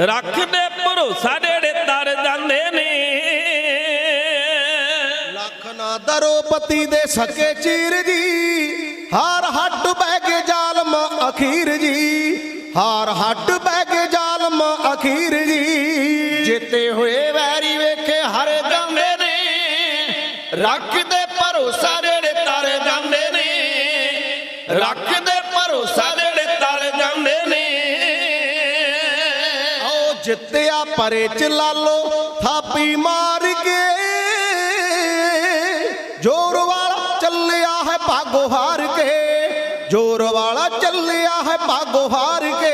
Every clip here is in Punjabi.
ਰੱਖਦੇ ਭਰੋਸਾ ਜਿਹੜੇ ਤਰ ਜਾਂਦੇ ਨੇ। ਲੱਖ ਨਾ ਦਰੋਪਤੀ ਦੇ ਸਕੇ ਚੀਰ ਜੀ। ਹਾਰ ਹੱਟ ਬਹਿ ਕੇ ਜ਼ਾਲਮ ਅਖੀਰ ਜੀ। ਹਾਰ ਹੱਟ ਬਹਿ ਕੇ ਜ਼ਾਲਮ ਅਖੀਰ ਜੀ। ਜਿੱਤੇ ਹੋਏ ਵੈਰੀ ਵੇਖੇ ਹਰ ਜਾਂਦੇ ਨੇ। ਰੱਖ ਰੱਖਦੇ ਭਰੋਸਾ ਜਿਹੜੇ ਤਰ ਜਾਂਦੇ ਨੇ। ਰੱਖ ਜਿੱਤਿਆ ਪਰੇ ਚ ਲਾਲੋ ਥਾਪੀ ਮਾਰ ਕੇ। ਜੋਰ ਵਾਲਾ ਚੱਲਿਆ ਹੈ ਭਾਗੋ ਹਾਰ ਕੇ। ਜੋਰ ਵਾਲਾ ਚੱਲਿਆ ਹੈ ਭਾਗੋ ਹਾਰ ਕੇ।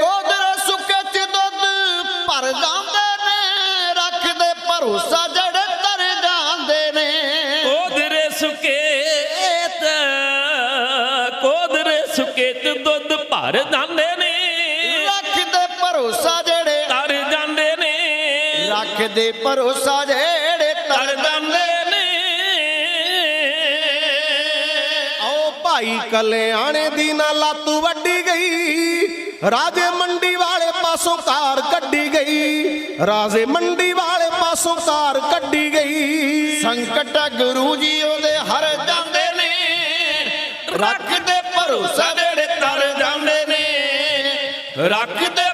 ਕੋਦਰ ਸੁੱਕੇ ਚ ਦੁੱਧ ਭਰ ਜਾਂਦੇ ਨੇ ਰੱਖਦੇ ਭਰੋਸਾ ਜੜੇ ਤਰ ਜਾਂਦੇ ਨੇ। ਕੋਦਰੇ ਸੁਕੇਤ ਕੋਦਰੇ ਸੁਕੇਤ ਦੁੱਧ ਭਰ ਜਾਂਦੇ ਨੇ। ਰੱਖਦੇ ਭਰੋਸਾ ਜਿਹੜੇ ਰੱਖਦੇ ਭਰੋਸਾ ਜਿਹੜੇ ਤਰ ਤਰ ਜਾਂਦੇ ਨੇ। ਆਓ ਭਾਈ ਕਲਿਆਣੇ ਦੀ ਨਾ ਲੱਤ ਵੱਡੀ ਗਈ ਰਾਜੇ ਮੰਡੀ ਵਾਲੇ ਪਾਸੋਂ ਕਾਰ ਕੱਢੀ ਗਈ ਰਾਜੇ ਮੰਡੀ ਵਾਲੇ ਪਾਸੋਂ ਕਾਰ ਕੱਢੀ ਗਈ। ਸੰਕਟ ਗੁਰੂ ਜੀ ਉਹਦੇ ਹਰ ਜਾਂਦੇ ਨੇ ਰੱਖਦੇ ਭਰੋਸਾ ਜਿਹੜੇ ਤਰ ਜਾਂਦੇ ਨੇ ਰੱਖਦੇ ਭਰੋਸਾ